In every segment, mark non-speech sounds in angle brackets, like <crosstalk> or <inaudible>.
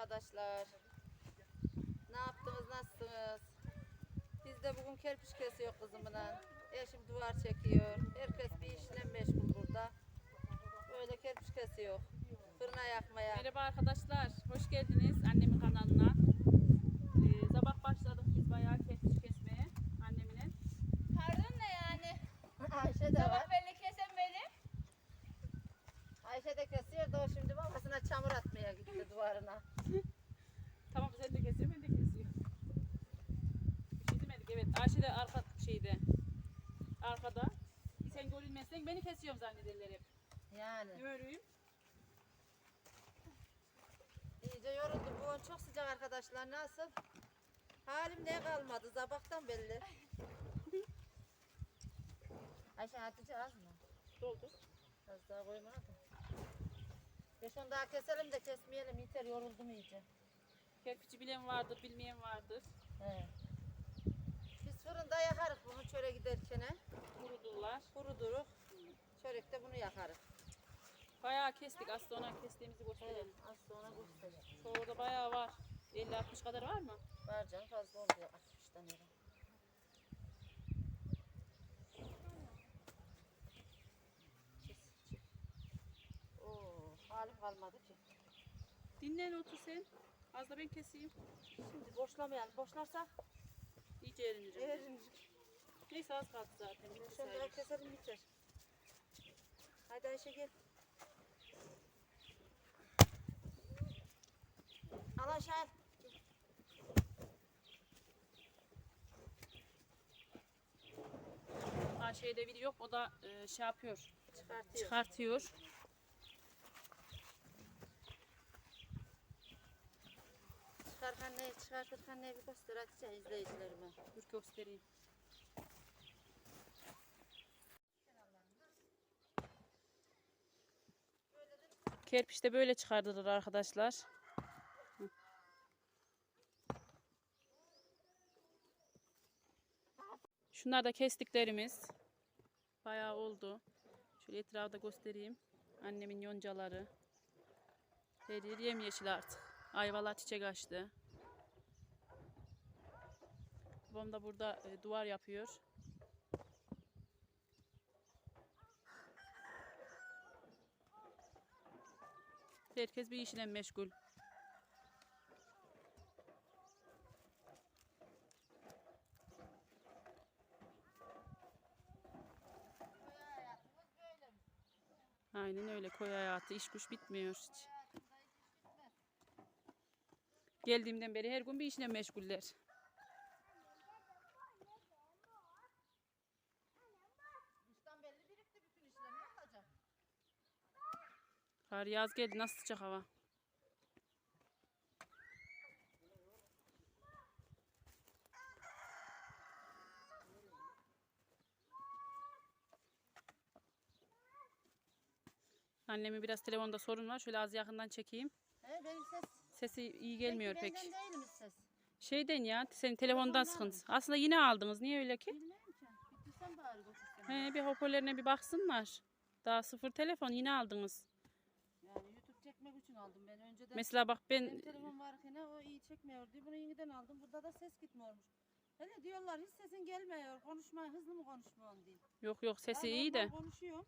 arkadaşlar. Ne yaptınız, nasılsınız? Biz de bugün kerpiç kesiyor kızımla. Eşim duvar çekiyor. Herkes bir işle meşgul burada. Böyle kerpiç kesiyor. Fırına yakmaya. Merhaba arkadaşlar, hoş geldiniz annemin kanalına. Ee, sabah başladık biz bayağı kerpiç kesmeye annemle. Pardon da yani. <laughs> Ayşe de var. Sabah belli kesen benim. Ayşe de kesiyor da o şimdi babasına çamur atmaya gitti duvarına. <laughs> Tamam sen de kesiyor, ben de kesiyorum. Bir şey demedik, evet. Ayşe de arka şeyde, arkada. Sen görünmezsen beni kesiyorum zannederler hep. Yani. Ne örüyüm? İyice yoruldum. Bu çok sıcak arkadaşlar. Nasıl? Halim ne kalmadı? Sabahtan belli. <laughs> Ayşe Hatice az mı? Doldu. Az daha koymana da. Beş on daha keselim de kesmeyelim. Yeter yoruldum iyice. Kerpiçi bilen vardır, bilmeyen vardır. He. Biz fırında yakarız bunu çöre giderken. Kurudurlar. Kuru duruk. Çörekte bunu yakarız. Bayağı kestik, az sonra kestiğimizi gösterelim. Az sonra göstereceğim. Şu orada bayağı var. 50-60 kadar var mı? Var canım fazla oldu. 60 tane. Kes, çek. Oo, halim kalmadı ki. Dinlen otur sen. Az da ben keseyim. Şimdi boşlamayalım. Boşlarsak İyice erinecek. erinecek. Neyse az kaldı zaten. Bitti Şunu daha sayılır. keselim biter. Haydi Ayşe gel. Al aşağı. Ayşe'de biri yok. O da e, şey yapıyor. Çıkartıyor. Çıkartıyor. Ne, çıkartırken ne bir göster Hatice izleyicilerime. Dur göstereyim. Kerpiçte böyle çıkardılar arkadaşlar. Şunlar da kestiklerimiz. Bayağı oldu. Şöyle etrafı da göstereyim. Annemin yoncaları. Her yer yemyeşil artık. Ayvalar çiçek açtı. Babam da burada e, duvar yapıyor. Herkes bir işle meşgul. Aynen öyle koy hayatı iş güç bitmiyor hiç. Geldiğimden beri her gün bir işle meşguller. Kar yaz geldi nasıl sıcak hava. Annemin biraz telefonda sorun var. Şöyle az yakından çekeyim. He benim ses. Sesi iyi gelmiyor pek. benden değilmiş ses. Şeyden ya senin telefondan sıkıntı. Aslında yine aldınız. Niye öyle ki? Bilmiyorum ki. Bitirsen bari. He, bir hoparlörüne bir baksınlar. Daha sıfır telefon yine aldınız. Aldım ben önceden. Mesela bak Benim ben telefon varken o iyi çekmiyor diye bunu yeniden aldım. Burada da ses gitmiyormuş. Hele diyorlar hiç sesin gelmiyor. Konuşma hızlı mı konuşmuyorsun diye. yok yok sesi Ben iyi de. Konuşuyorum.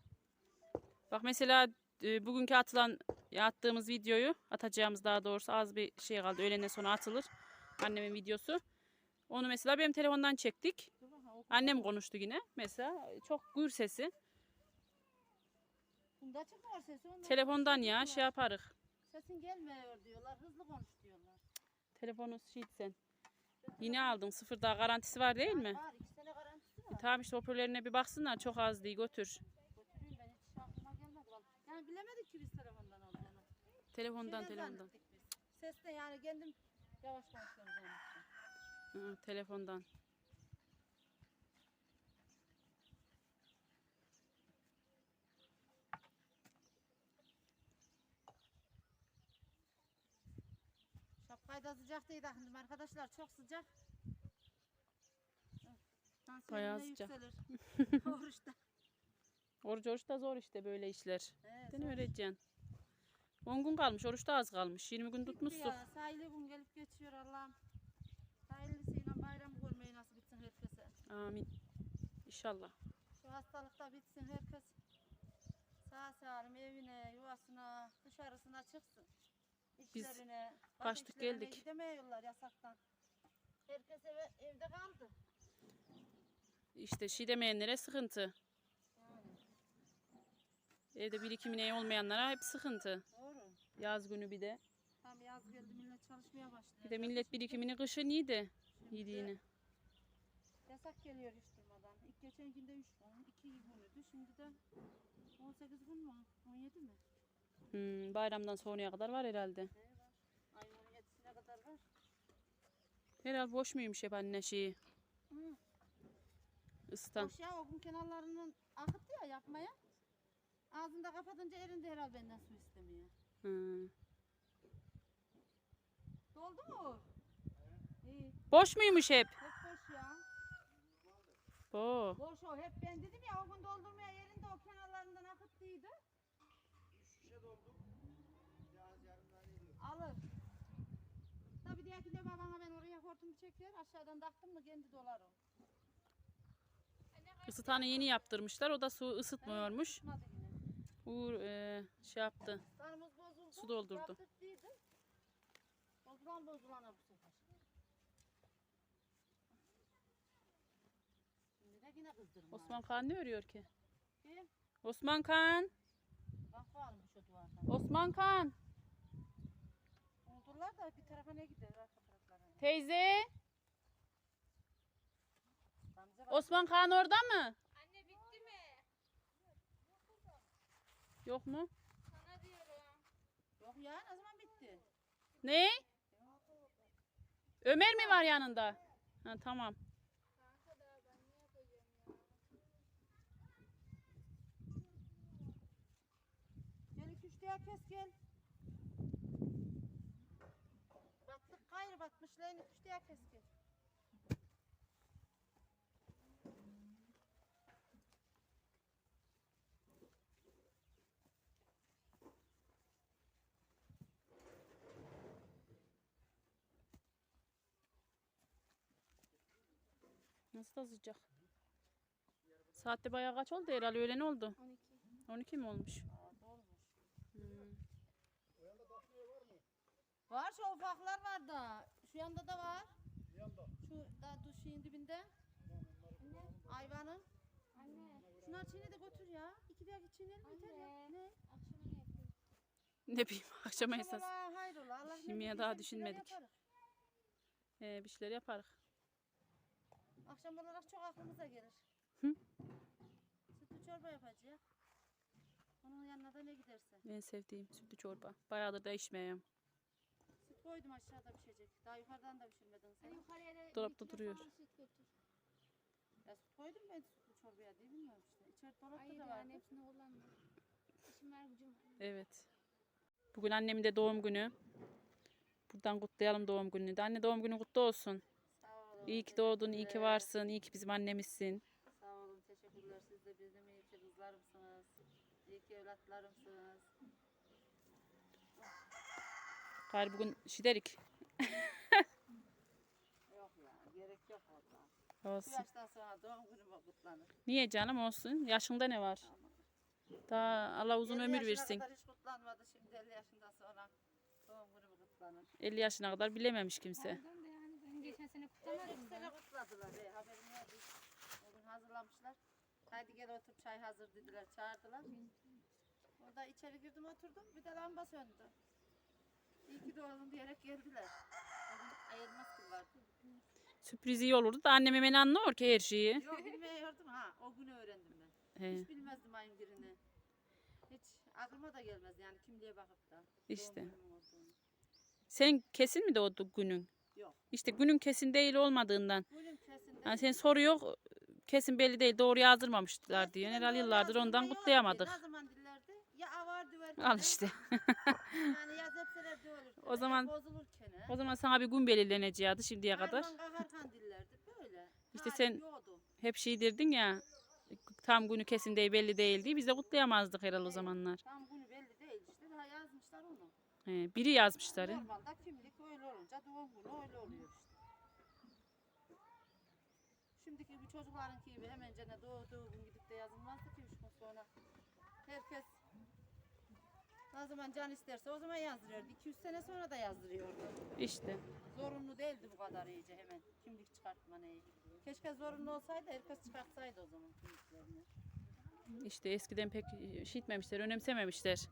Bak mesela e, bugünkü atılan attığımız videoyu atacağımız daha doğrusu az bir şey kaldı. Öğlenden sonra atılır. Annemin videosu. Onu mesela benim telefondan çektik. Dur bak, ha, oku. Annem konuştu yine. Mesela çok gür sesi. Bunda çıkmıyor sesi. Onda Telefondan ya şey yaparık. Sesin gelmiyor diyorlar. Hızlı konuş diyorlar. Telefonu şey sen. Yine aldın. Sıfır daha garantisi var değil mi? Var iki sene garantisi var. Tamam işte hoparlörüne bir baksınlar. Çok az değil götür. Götüreyim ben hiç aklıma gelmedi. vallahi. Yani bilemedik ki biz telefondan olduğunu. Telefondan Şeyden telefondan. zannettik biz. Seste yani kendim yavaş konuşuyorum zannettim. Hı, telefondan. Şapkayı da sıcak değil takındım arkadaşlar. Çok sıcak. Evet, tansiyonum Bayağı sıcak. yükselir. <laughs> Oruçta. Oruç oruç da zor işte böyle işler. Evet, Seni öğreteceksin. 10 gün kalmış. Oruçta az kalmış. 20 gün Bitti tutmuşsun. ya. Sayılı gün gelip geçiyor Allah'ım. Hayırlısıyla bayram görmeyi nasip etsin herkese. Amin. İnşallah. Şu hastalık da bitsin herkes. Sağ salim evine, yuvasına, dışarısına çıksın. Biz kaçtık işlerine geldik. Gidemiyorlar yasaktan. Herkes eve, evde kaldı. İşte şey demeyenlere sıkıntı. Yani, Evde birikimine olmayanlara hep sıkıntı. doğru. Yaz günü bir de. Tam yaz geldi millet çalışmaya başlıyor. Bir de millet birikimini kışın. Şimdi Yediğini. Yasak geliyor hiç durmadan. İlk geçen günde 3 gün, 2 günüydü. Şimdi de 18 gün mü? 17 mi? Hmm, bayramdan sonraya kadar var herhalde. Ne var? Ayın 17'sine kadar var. Herhalde boş muymuş hep anne şeyi? Hı. Istan. Boş ya o gün kenarlarının akıttı ya yapmaya. Ağzında kapatınca erindi herhalde benden su istemeye. Hmm. Doldu mu? İyi. Boş muymuş hep? Hep boş ya. Oo. Boş o. Hep ben dedim ya o gün doldurmaya Diğerkinde babana ben oraya hortumu çeker. Aşağıdan taktım mı kendi dolar o. Isıtanı yeni yaptırmışlar. O da su ısıtmıyormuş. Tutmadı yine. Uğur e, şey yaptı. Sarımız bozuldu. Su doldurdu. Bozulan bozulana bu sefer. Şimdi de yine kızdırma. Osman Kan ne örüyor ki? Kim? Osman Kan. Bak varmış o duvardan. Osman Kan. Unuturlar da bir tarafa ne gider arka. Teyze. Osman Kan orada mı? Anne bitti mi? Yok mu? Sana diyorum. Yok ya ne zaman bitti? Ne? Ömer mi var yanında? Ha, tamam. Kanka da ben ne yapacağım ya? Gel iki üç diğer kes gel. Gayrı batmışlar iki üç diğer kes gel. Nasıl da sıcak. Saatte bayağı kaç oldu herhalde öğlen oldu. 12. 12 mi olmuş? Aa, doğrumuş. Hmm. Var şu ufaklar var da. Şu yanda da var. Şu da duşun dibinde. Ayvanın. Anne. Şunlar çiğne de götür ya. İki diğer çiğnelim yeter ya. Anne. Ne? Akşama ne yapayım? Ne bileyim <laughs> akşama esas. Akşam ola hayrola. Allah ne Şimdiye daha bir şeyler düşünmedik. yaparız. Ee, bir şeyler yaparız. Akşam olarak çok aklımıza gelir. Hı? Sütlü çorba yapacağız. Onun yanına da ne giderse. En sevdiğim sütlü çorba. Bayağıdır da içmiyorum. Koydum aşağıda pişecek. Daha yukarıdan da pişirmedin sen. Hadi yukarıya da Dolapta bir kilo duruyor. falan süt götür. Ya süt koydum ben sütlü çorbaya diye bilmiyorum işte. İçeride dolapta Hayır da var. yani hepsini kullanma. İşim var gücüm var. Evet. Bugün annemin de doğum günü. Buradan kutlayalım doğum gününü de. Anne doğum günün kutlu olsun. Sağ olun. İyi ki doğdun, iyi ki varsın, iyi ki bizim annemizsin. Sağ olun, teşekkürler. Siz de bizim iyi ki kızlarımsınız. İyi ki evlatlarımsınız. Gayrı bugün şiderik. Yok ya, gerek yok orada. Bu Olsun. yaştan sonra doğum günü mü kutlanır? Niye canım olsun? Yaşında ne var? Daha Allah uzun 50 ömür yaşına versin. kadar hiç kutlanmadı. Şimdi 50 yaşından sonra doğum günü mü kutlanır? 50 yaşına kadar bilememiş kimse. Pardon da yani ben geçen sene kutlamadım sene da. kutladılar. He, haberim yok. Bugün hazırlamışlar. Haydi gel otur çay hazır dediler. Çağırdılar. Orada içeri girdim oturdum. Bir de lamba söndü. İyi ki doğdun diyerek geldiler. Bugün ayırmaz kız vardı. Sürpriz iyi olurdu da annem hemen anlıyor ki her şeyi. Yok bilmiyordum ha. O günü öğrendim ben. He, Hiç bilmezdim ayın birini. Hiç aklıma da gelmez yani kimliğe bakıp da. doğum İşte. günümün olduğunu. Senin kesin mi doğdu günün? Yok. İşte günün kesin değil olmadığından. Günüm kesin Yani sen soru yok. Kesin belli değil. Doğru yazdırmamışlar diyor. Herhalde yıllardır ondan kutlayamadık. Ne zaman dillerdi? Ya avar düverdi. Al işte. Yani yaz hepseler de olur. O zaman- Bozulurken. he. O zaman sana bir gün belirleneceğiydi şimdiye kadar. Harman kakarkan dillerdi böyle. İşte sen-. Hep şey derdin ya. Tam günü kesin değil belli değil diye biz de kutlayamazdık herhalde o zamanlar. Tam günü belli değil işte. Daha yazmışlar onu. He, biri yazmışlar. Normalde kimlik öyle olunca doğum günü öyle oluyor işte. Şimdiki bu çocuklarınki gibi hemencene doğduğu gün gidip de yazılmazdı ki üç gün sonra. Herkes ne zaman can isterse o zaman yazdırıyordu. 200 sene sonra da yazdırıyordu. İşte. Zorunlu değildi bu kadar iyice hemen kimlik çıkartma neyi. Keşke zorunlu olsaydı herkes çıkartsaydı o zaman kimliklerini. İşte eskiden pek işitmemişler, önemsememişler.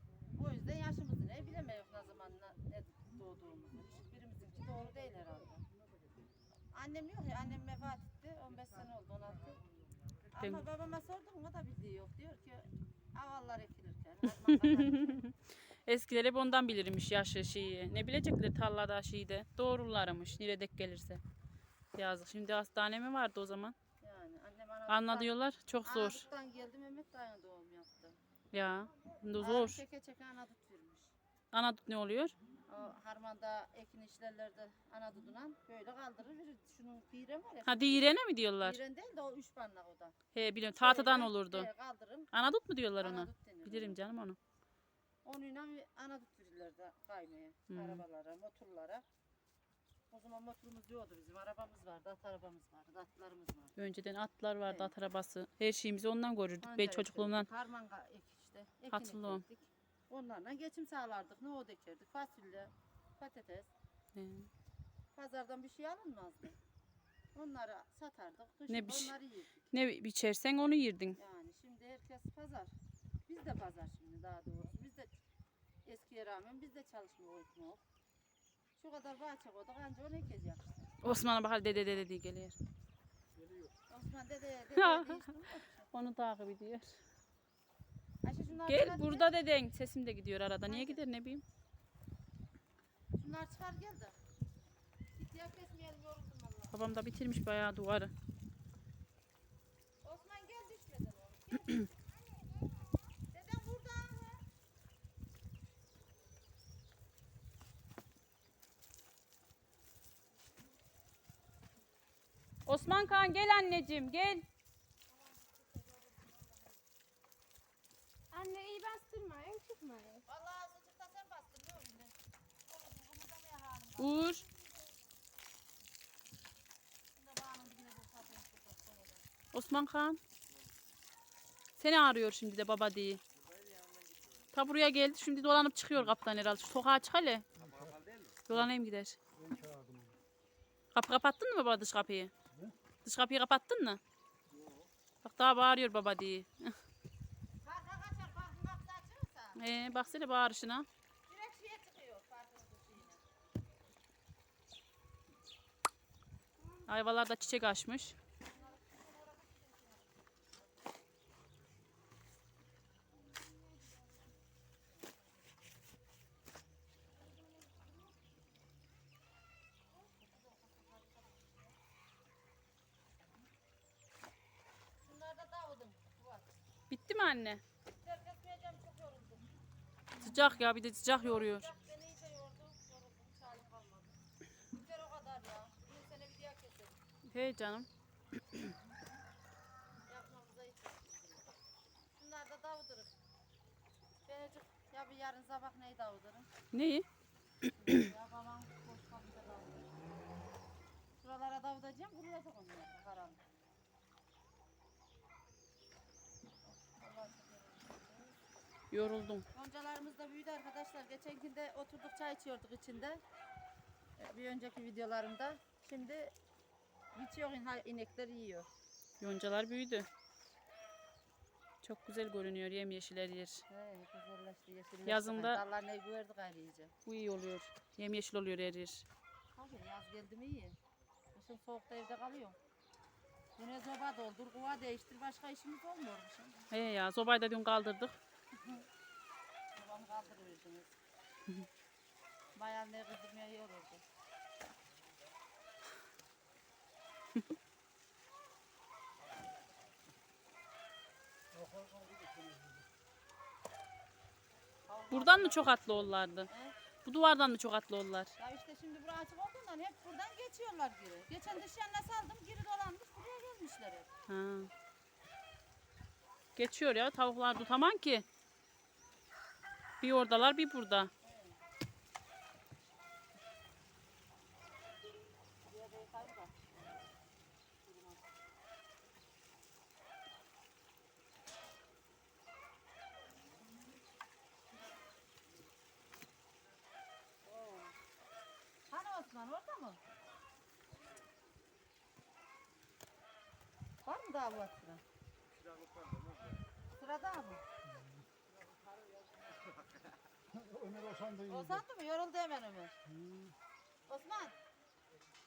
O yüzden yaşımızı ne bilemiyoruz ne zaman ne, doğduğumuzu. Hiçbirimizinki doğru değil herhalde. Annem yok ya, annem vefat etti. 15 sene oldu, 16. Ben- Ama babama sordum, o da bildiği yok. Diyor ki, avallar harmanlar <laughs> Eskiler hep ondan bilirmiş yaşı şeyi. Ne bilecekler tarlada şeyde. Doğrularmış nereye denk gelirse. Yazık. Şimdi hastane mi vardı o zaman? Yani annem Anadolu'dan, Anla diyorlar. Çok zor. Anadolu'dan geldi, Mehmet de aynı doğum yaptı. Ya. Zor. Çeke çeke anadut vermiş. Anadut ne oluyor? O harmanda ekin işlerlerde anadudunan böyle kaldırır verir. Şunun piren var ya. Ha diğerine mi diyorlar? Piren değil de o üç parmak o da. He biliyorum. Tahtadan olurdu. he, kaldırın. Anadut mu diyorlar ona? Anadut denir Bilirim ona. canım onu. Onunla bir anadut verirler de kaymaya. Hmm. Arabalara, motorlara. O zaman motorumuz yoktu bizim. Arabamız vardı, at arabamız vardı, atlarımız vardı. Önceden atlar vardı, Evet. at arabası. Her şeyimizi ondan görürdük. Ben çocukluğumdan. Harman ek işte. Hatırlıyorum. ekiyorduk. Onlarla geçim sağlardık. Nohut ekerdik, fasulye, patates. He. Pazardan bir şey alınmazdı. Onları satardık. Kışın Ne bir şey- onları yerdik. Ne biçersen onu yirdin. Yani şimdi herkes pazar. Biz de pazar şimdi daha doğrusu. Biz de eskiye rağmen biz de çalışmıyor yok. Şu kadar bahçe koyduk anca onu ekeceğiz işte. Osman'a bakar dede dede diye geliyor. Osman dede dede değiştim. Onu takip ediyor. Ayşe Gel çıkar burada deden. Sesim de gidiyor arada. Niye Hadi. gider ne bileyim. Gel. Şunları çıkar gel de. Git ya kesmeyelim yoruldum valla. Babam da bitirmiş bayağı duvarı. Osman gel düşmeden oğlum. Gel. <clears throat> Dedem burada. Osman Kaan gel anneciğim gel. Anne iyi bastırmayın çıkmayın. Valla sıcakta sen bastın ne oldu? Yoruldum kımıldamaya halim var. Uğur. Osman Kaan. Seni arıyor şimdi de baba diye. Ta buraya geldi şimdi dolanıp çıkıyor kaptan herhalde. Şu sokağa çık hele. Dolanayım gider. Kapı kapattın mı baba dış kapıyı? Dış kapıyı kapattın mı? Bak daha bağırıyor baba diye. <laughs> Ee, baksana bağırışına. direkt şeye çıkıyor parkın şeyine. Ayvalar da çiçek açmış. Bitti mi anne? Sıcak ya bir de sıcak yoruyor. Bak beni iyice yordu. Yoruldum. Hiç halim kalmadı. Yeter o kadar ya. Bir sene bir diğer keselim. Hey canım. Yapmamıza hiç yok. Şunlar da Davud'un. Benecik ya bir yarın sabah neyi Davud'un? Neyi? ya babam boş kapıda Davud'un. Şuralara Davud'acağım. Kurulacak onlar. Karanlık. Yoruldum. Goncalarımız da büyüdü arkadaşlar. Geçen gün de oturduk çay içiyorduk içinde. Ee, Bir önceki videolarımda. Şimdi bitiyor in- inekler yiyor. Yoncalar büyüdü. Çok güzel görünüyor yemyeşil her yer. He, güzelleşti yeşilleşti. Yazında- Allah ne gördük gayrı iyice. Bu iyi oluyor. Yemyeşil oluyor her yer. Tabii yaz geldi mi iyi. Kışın soğukta evde kalıyor. Yine zoba doldur, kuva değiştir. Başka işimiz olmuyor mu şimdi? He ya sobayı da dün kaldırdık. <laughs> Babamı kaldırıyordunuz. Bayan ne kızdırmaya yoruldu. <laughs> Buradan mı çok atlı ollardı? He? Bu duvardan mı çok atlı ollar? Ya işte şimdi bura açık olduğundan hep buradan geçiyorlar geri. Geçen dış yanına saldım geri dolanmış buraya gelmişler hep. Ha. Geçiyor ya tavuklar tutamam ki. Bir oradalar bir burada. Osman orada mı? Var mı daha bu sıra? Sırada mı? <laughs> Ömer Osan da iyiydi. Ozandı mı? Yoruldu hemen Ömer. Osman.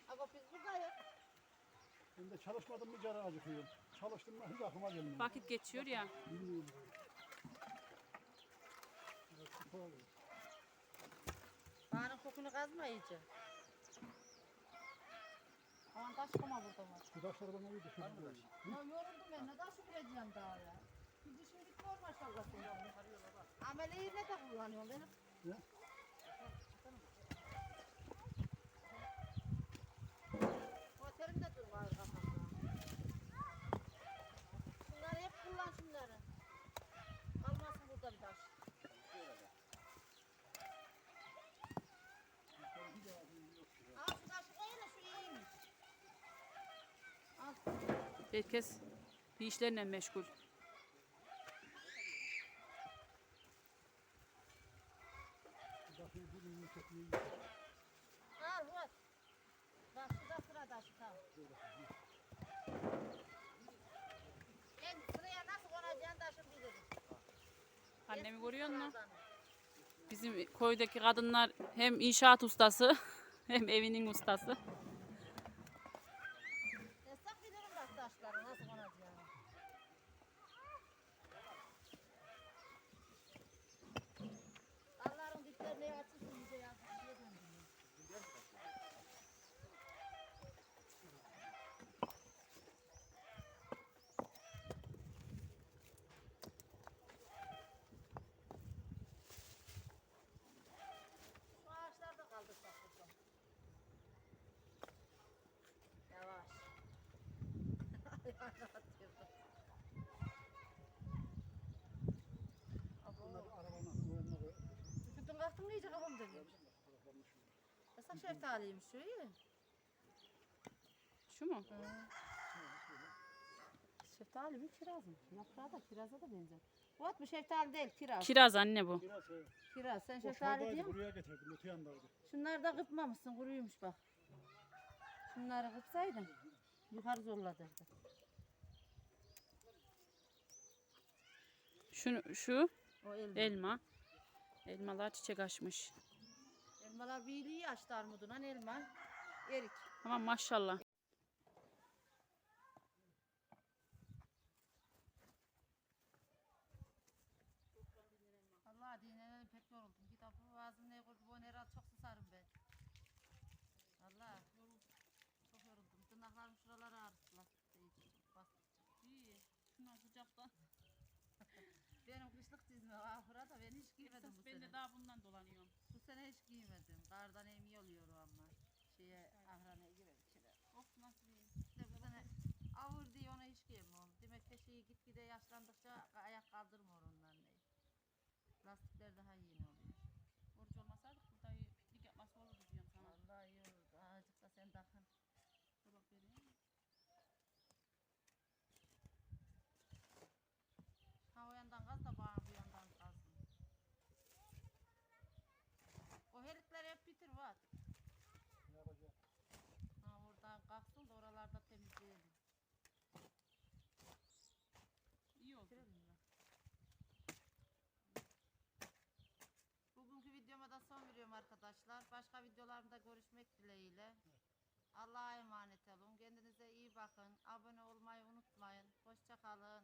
Ama biz buradayız. Ben de çalışmadım mı cara acıkıyorum. Çalıştım mı hiç aklıma gelmiyor. Vakit geçiyor ya. Bilmiyorum. Bağının kokunu kazma iyice. Taş koma burada var. Bu taşlar bana uydu. Şu böyle. Ya yoruldum ben. Ne taşı kıracağım daha ya. Biz işin bitmiyor maşallah senin. Ameleyi ne de kullanıyorum benim. Ne? Otelim de dur var kafamda. Şunları hep kullan şunları. Kalmasın burada bir taş. Al şu taşı koyun da şu iyiymiş. Al. Herkes bir işlerle meşgul. Annemi görüyor musun? Bizim koydaki kadınlar hem inşaat ustası <laughs> hem evinin ustası. Destek bilirim bak taşları nasıl konacağını. Dalların diplerine açılsın bize yazık bir şey döndürüyor. Şu ağaçlar da kaldırsak burada. Yavaş. Bunları arabanın önüne koy. Üşüttün kalktın mı iyice kafam dönüyor. Yasak şeftaliymiş şu iyi. Şu mu? Şeftali mi kiraz mı? Yaprağı da kiraza da benzer. Bu at bu şeftali değil kiraz. Kiraz anne bu. Biraz e, Kiraz sen şeftali oradaydı, diyor musun? buraya getirdim. Öte yandaydı. Şunları da kıpmamışsın kuruymuş bak. Şunları kıpsaydın yukarı zorladırdı. Şu, şu O elma. elma. Elmalar çiçek açmış. Elmalar birliği açtı armudundan elma. Erik. Ama maşallah. Allah dinlenelim pek yoruldum. Kitabı ağzım ne koydu bu herhalde çok susarım ben. Allah yoruldum. Çok yoruldum. Tırnaklarım şuraları ağrıttı lastikte iyice. Bastıkça. İyi. Şunlar sıcaktan. <laughs> Benim kışlık dizme var burada ben hiç giymedim bu Ben sene. de daha bundan dolanıyorum. Sene hiç giymedim. Kardan emi oluyor o ama. Şeye ahraneye girer içine. Of nasıl iyi. İşte bu sene ağır diye ona hiç giyemem. Demek ki şeyi gitgide yaşlandıkça ayak kaldırmıyor ondan ne. Lastikler daha yeni oluyor. Oruç olmasaydık burada piknik yapması olurdu diyorum sana. Vallahi iyi olurdu. Azıcık da sen takın. Dur bak vereyim. Ha o yandan kaz da bana bu yandan kazsın. O herikleri hep bitir var. Ne yapacağım? Ha oradan kalksın da oralarda temizleyelim. İyi oldu. Bitirelim mi? Bugünkü videoma da son veriyorum arkadaşlar. Başka videolarımda görüşmek dileğiyle. Allah'a emanet olun. Kendinize iyi bakın. Abone olmayı unutmayın. Hoşça kalın.